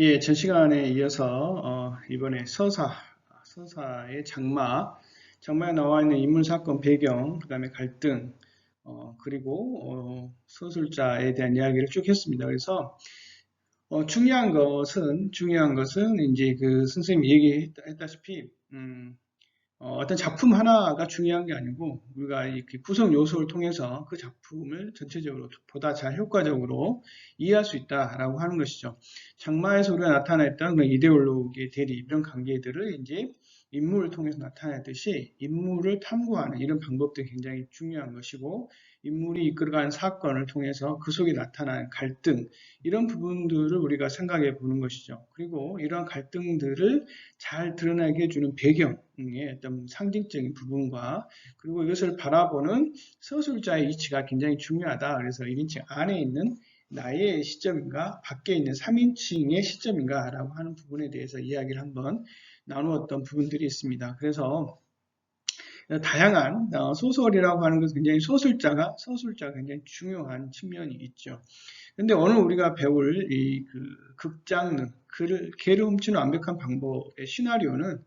예, 전 시간에 이어서 어, 이번에 서사, 서사의 장마, 장마에 나와 있는 인물 사건 배경, 그 다음에 갈등, 어, 그리고 어, 서술자에 대한 이야기를 쭉 했습니다. 그래서 어, 중요한 것은 중요한 것은 이제 그 선생님이 얘기했다시피 음, 어, 떤 작품 하나가 중요한 게 아니고 우리가 이 구성 요소를 통해서 그 작품을 전체적으로 보다 잘 효과적으로 이해할 수 있다라고 하는 것이죠. 장마에서 우리가 나타냈던 그 이데올로기의 대립 이런 관계들을 이제 인물을 통해서 나타내듯이 인물을 탐구하는 이런 방법도 굉장히 중요한 것이고 인물이 이끌어가는 사건을 통해서 그 속에 나타나는 갈등 이런 부분들을 우리가 생각해 보는 것이죠. 그리고 이러한 갈등들을 잘 드러나게 해주는 배경의 어떤 상징적인 부분과 그리고 이것을 바라보는 서술자의 위치가 굉장히 중요하다. 그래서 1인칭 안에 있는 나의 시점인가 밖에 있는 3인칭의 시점인가 라고 하는 부분에 대해서 이야기를 한번 나누었던 부분들이 있습니다. 그래서 다양한 어, 소설이라고 하는 것은 굉장히 소설자가 소설자가 굉장히 중요한 측면이 있죠. 근데 오늘 우리가 배울 이 그 극장능, 글을 개를 훔치는 완벽한 방법의 시나리오는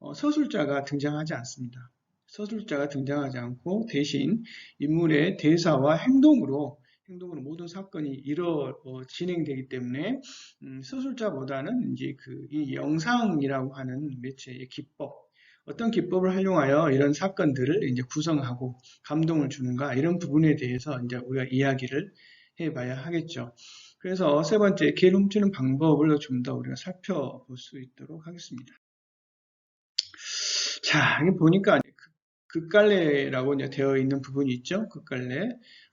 어, 서술자가 등장하지 않습니다. 서술자가 등장하지 않고 대신 인물의 대사와 행동으로 행동으로 모든 사건이 이뤄 어, 진행되기 때문에 음, 서술자보다는 이제 그 이 영상이라고 하는 매체의 기법 어떤 기법을 활용하여 이런 사건들을 이제 구성하고 감동을 주는가 이런 부분에 대해서 이제 우리가 이야기를 해봐야 하겠죠. 그래서 세 번째 개 훔치는 방법을 좀 더 우리가 살펴볼 수 있도록 하겠습니다. 자, 여기 보니까 극갈래라고 이제 되어 있는 부분이 있죠. 극갈래.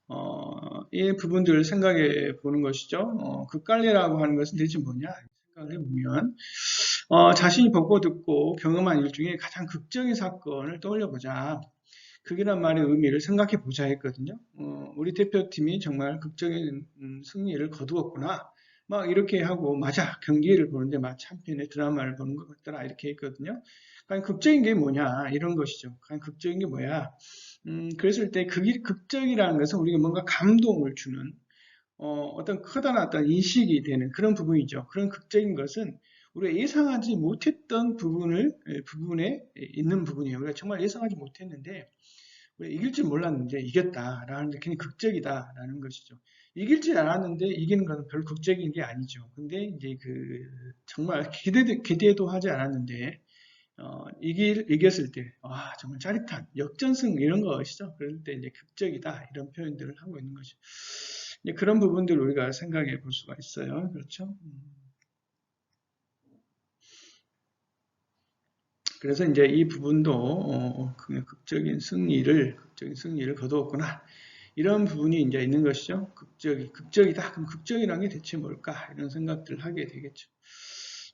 어, 이 부분들을 생각해 보는 것이죠. 어, 극갈래라고 하는 것은 대체 뭐냐? 생각을 해보면 어, 자신이 보고 듣고 경험한 일 중에 가장 극적인 사건을 떠올려 보자. 극이란 말의 의미를 생각해 보자 했거든요. 어, 우리 대표팀이 정말 극적인 음, 승리를 거두었구나. 막 이렇게 하고 맞아 경기를 보는데 막 참편의 드라마를 보는 것 같더라 이렇게 했거든요. 과연 극적인 게 뭐냐 이런 것이죠. 과연 극적인 게 뭐야? 음, 그랬을 때 극이 극적이라는 것은 우리가 뭔가 감동을 주는 어, 떤 커다란 어떤 인식이 되는 그런 부분이죠. 그런 극적인 것은 우리가 예상하지 못했던 부분을 예, 부분에 있는 부분이에요. 우리가 정말 예상하지 못했는데 우리가 이길 줄 몰랐는데 이겼다라는 게 굉장히 극적이다라는 것이죠. 이길 줄 알았는데 이기는 것은 별로 극적인 게 아니죠. 근데 이제 그 정말 기대 기대도 하지 않았는데 어, 이길 이겼을 때 와, 정말 짜릿한 역전승 이런 것이죠. 그럴 때 이제 극적이다 이런 표현들을 하고 있는 거죠. 그런 부분들 우리가 생각해 볼 수가 있어요. 그렇죠? 그래서 이제 이 부분도 어, 극적인 승리를 극적인 승리를 거두었구나 이런 부분이 이제 있는 것이죠. 극적이 극적이다. 그럼 극적이라는 게 대체 뭘까 이런 생각들을 하게 되겠죠.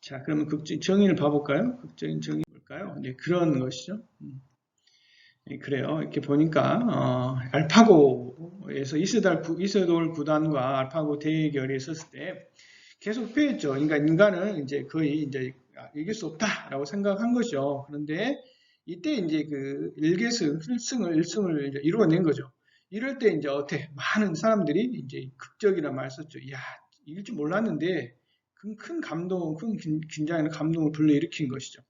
자, 그러면 극적 정의를 봐볼까요? 극적인 정의 뭘까요? 네, 그런 것이죠. 음. 네, 그래요. 이렇게 보니까 어, 알파고에서 이스달 이스돌 구단과 알파고 대결이 있었을 때 계속 패했죠. 그러니까 인간은 이제 거의 이제 아, 이길 수 없다라고 생각한 것이죠. 그런데 이때 이제 그 1계승, 1승을, 1승을 이루어낸 거죠. 이럴 때 이제 어때? 많은 사람들이 이제 극적이라는 말 썼죠. 야, 이길 줄 몰랐는데 큰, 큰 감동, 큰 긴장이나 감동을 불러일으킨 것이죠.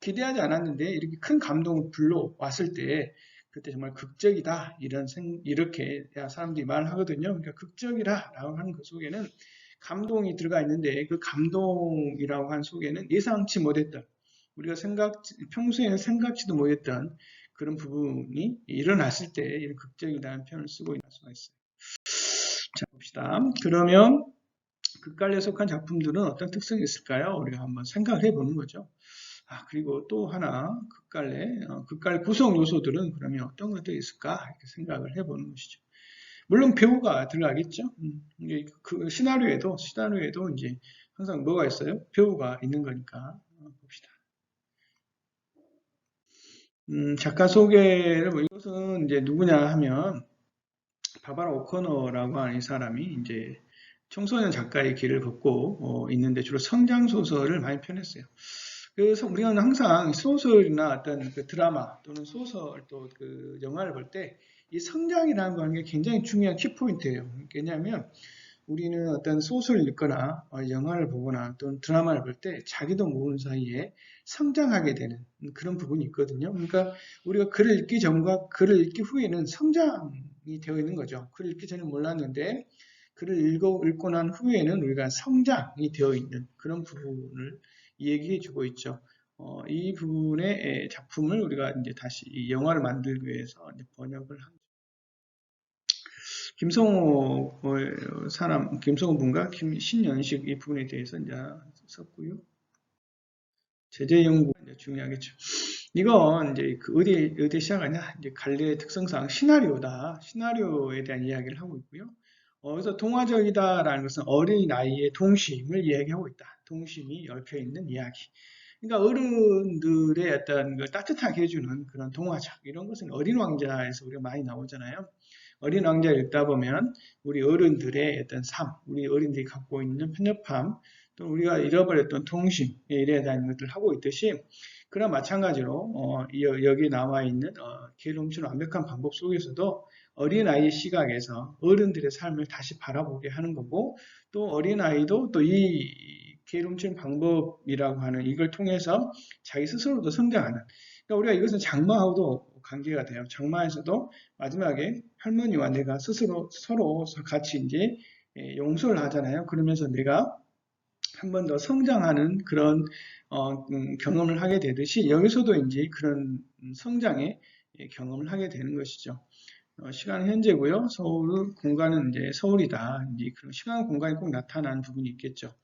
기대하지 않았는데 이렇게 큰 감동을 불러왔을 때 그때 정말 극적이다 이런 생 이렇게 사람들이 말하거든요. 그러니까 극적이라라고 하는 그 속에는 감동이 들어가 있는데 그 감동이라고 한 속에는 예상치 못했던 우리가 생각 평소에는 생각지도 못했던 그런 부분이 일어났을 때 이런 극적이라는 표현을 쓰고 있는 수가 있어요. 자 봅시다. 그러면 극갈래 속한 작품들은 어떤 특성이 있을까요? 우리가 한번 생각을 해보는 거죠. 아, 그리고 또 하나 극갈래, 어, 극갈래 구성 요소들은 그러면 어떤 것들이 있을까? 이렇게 생각을 해보는 것이죠. 물론 배우가 들어가겠죠. 음, 그 시나리오에도 시나리오에도 이제 항상 뭐가 있어요? 배우가 있는 거니까 어, 봅시다. 음, 작가 소개를 뭐 이것은 이제 누구냐 하면 바바라 오커너라고 하는 이 사람이 이제 청소년 작가의 길을 걷고 어, 있는데 주로 성장 소설을 많이 펴냈어요. 그래서 우리가 항상 소설이나 어떤 그 드라마 또는 소설 또 그 영화를 볼때 이 성장이라는 거 하는 게 굉장히 중요한 키포인트예요. 왜냐하면 우리는 어떤 소설을 읽거나 어, 영화를 보거나 또는 드라마를 볼 때 자기도 모르는 사이에 성장하게 되는 그런 부분이 있거든요. 그러니까 우리가 글을 읽기 전과 글을 읽기 후에는 성장이 되어 있는 거죠. 글을 읽기 전에 몰랐는데 글을 읽어, 읽고 난 후에는 우리가 성장이 되어 있는 그런 부분을 얘기해 주고 있죠. 어, 이 부분의 작품을 우리가 이제 다시 이 영화를 만들기 위해서 번역을 한 김성호 어, 사람, 김성호 분과 김, 신연식 이 부분에 대해서 이제 썼고요. 제재 연구 이제 중요하겠죠. 이건 이제 그 어디 어디 시작하냐? 이제 갈래의 특성상 시나리오다. 시나리오에 대한 이야기를 하고 있고요. 어, 그래서 동화적이다라는 것은 어린 나이의 동심을 이야기하고 있다. 동심이 얽혀 있는 이야기. 그러니까 어른들의 어떤 그 따뜻하게 해주는 그런 동화적 이런 것은 어린 왕자에서 우리가 많이 나오잖아요. 어린 왕자 읽다 보면 우리 어른들의 어떤 삶, 우리 어린들이 갖고 있는 편협함, 또 우리가 잃어버렸던 통심, 이래 대한 것들을 하고 있듯이 그런 마찬가지로 어, 여기 나와 있는 어, 게으름치 완벽한 방법 속에서도 어린아이의 시각에서 어른들의 삶을 다시 바라보게 하는 거고 또 어린아이도 또이 게으름치는 방법이라고 하는 이걸 통해서 자기 스스로도 성장하는 그러니까 우리가 이것은 장마하고도 관계가 돼요. 장마에서도 마지막에 할머니와 내가 스스로 서로 같이 이제 예, 용서를 하잖아요. 그러면서 내가 한 번 더 성장하는 그런 어, 음, 경험을 하게 되듯이 여기서도 이제 그런 성장의 예, 경험을 하게 되는 것이죠. 어, 시간은 현재고요. 서울 공간은 이제 서울이다. 이제 그런 시간 공간이 꼭 나타나는 부분이 있겠죠.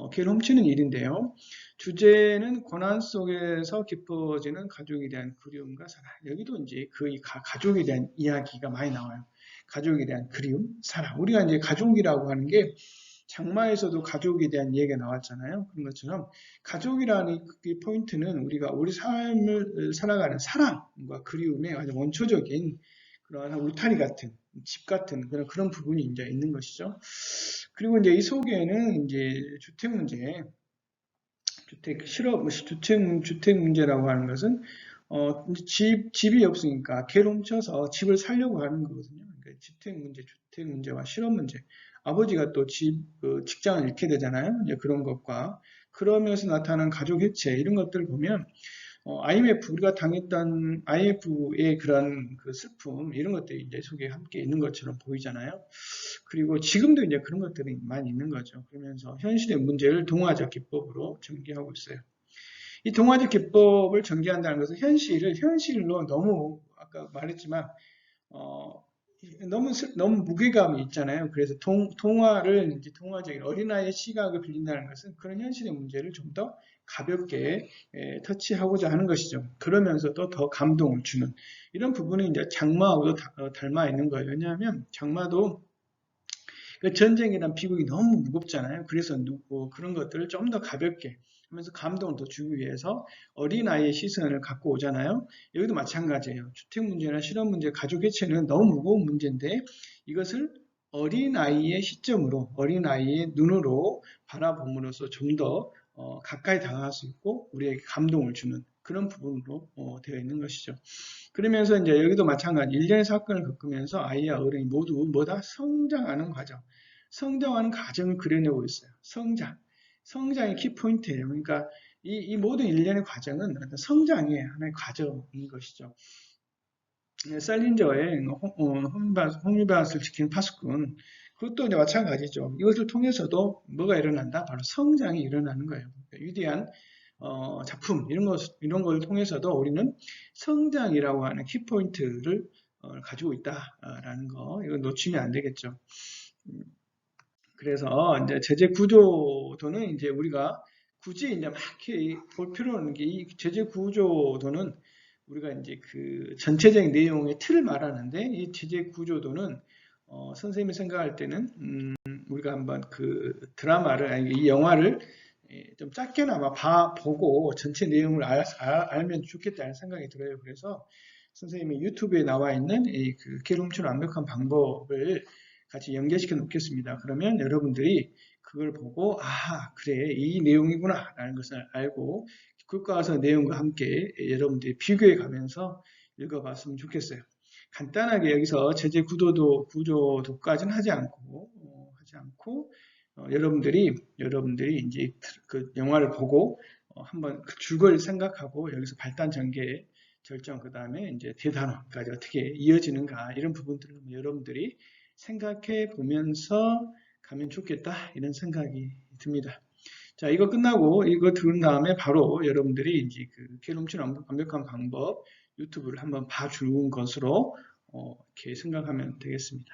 어, 개를 훔치는 일인데요. 주제는 고난 속에서 깊어지는 가족에 대한 그리움과 사랑. 여기도 이제 그 가족에 대한 이야기가 많이 나와요. 가족에 대한 그리움, 사랑. 우리가 이제 가족이라고 하는 게 장마에서도 가족에 대한 얘기가 나왔잖아요. 그런 것처럼 가족이라는 그 포인트는 우리가 우리 삶을 살아가는 사랑과 그리움의 아주 원초적인 그러한 울타리 같은 집 같은 그런 그런 부분이 이제 있는 것이죠. 그리고 이제 이 속에는 이제 주택 문제, 주택 실업 주택 주택 문제라고 하는 것은 어, 집 집이 없으니까 개로 훔쳐서 집을 살려고 하는 거거든요. 그러니까 주택 문제, 주택 문제와 실업 문제. 아버지가 또 집, 그 직장을 잃게 되잖아요. 이제 그런 것과 그러면서 나타나는 가족 해체 이런 것들을 보면 어, IMF 우리가 당했던 IMF의 그런 그 슬픔 이런 것들이 이제 속에 함께 있는 것처럼 보이잖아요. 그리고 지금도 이제 그런 것들이 많이 있는 거죠. 그러면서 현실의 문제를 동화적 기법으로 전개하고 있어요. 이 동화적 기법을 전개한다는 것은 현실을 현실로 너무 아까 말했지만 어, 너무 너무 무게감이 있잖아요. 그래서 동, 동화를 이제 동화적인 어린아이의 시각을 빌린다는 것은 그런 현실의 문제를 좀 더 가볍게 에, 터치하고자 하는 것이죠. 그러면서도 더 감동을 주는 이런 부분이 이제 장마하고도 다, 어, 닮아 있는 거예요. 왜냐하면 장마도 그 전쟁이란 비극이 너무 무겁잖아요. 그래서 누구 그런 것들을 좀 더 가볍게 하면서 감동을 더 주기 위해서 어린아이의 시선을 갖고 오잖아요. 여기도 마찬가지예요. 주택 문제나 실업 문제, 가족 해체는 너무 무거운 문제인데 이것을 어린아이의 시점으로 어린아이의 눈으로 바라봄으로써 좀더 어, 가까이 다가갈 수 있고 우리에게 감동을 주는 그런 부분으로 어, 되어 있는 것이죠. 그러면서 이제 여기도 마찬가지 일련의 사건을 겪으면서 아이와 어른이 모두 뭐다 성장하는 과정, 성장하는 과정을 그려내고 있어요. 성장. 성장의 키포인트예요. 그러니까 이, 이 모든 일련의 과정은 성장의 하나의 과정인 것이죠. 네, 살린저의 홍미밭을 지킨 파수꾼 그것도 이제 마찬가지죠. 이것을 통해서도 뭐가 일어난다? 바로 성장이 일어나는 거예요. 그러니까 위대한 어, 작품 이런 것 이런 걸 통해서도 우리는 성장이라고 하는 키포인트를 어, 가지고 있다라는 거 이거 놓치면 안 되겠죠. 음, 그래서 이제 제재 구조도는 이제 우리가 굳이 이제 막볼 필요 없는 게 이 제재 구조도는 우리가 이제 그 전체적인 내용의 틀을 말하는데 이 제재 구조도는 어, 선생님이 생각할 때는 음, 우리가 한번 그 드라마를 아니 이 영화를 예, 좀 짧게나마 봐 보고 전체 내용을 알, 알, 면 좋겠다는 생각이 들어요. 그래서 선생님이 유튜브에 나와 있는 이그 게름출 완벽한 방법을 같이 연결시켜 놓겠습니다. 그러면 여러분들이 그걸 보고 아 그래 이 내용이구나 라는 것을 알고 그것과 와서 내용과 함께 여러분들이 비교해 가면서 읽어봤으면 좋겠어요. 간단하게 여기서 제재 구도도 구조도까지는 하지 않고 어, 하지 않고 어, 여러분들이 여러분들이 이제 그 영화를 보고 어, 한번 그 줄거리를 생각하고 여기서 발단 전개 결정 그 다음에 이제 대단원까지 어떻게 이어지는가 이런 부분들을 여러분들이 생각해 보면서 가면 좋겠다 이런 생각이 듭니다. 자 이거 끝나고 이거 들은 다음에 바로 여러분들이 이제 그 개념치 완벽한 방법 유튜브를 한번 봐주는 것으로 어, 이렇게 생각하면 되겠습니다.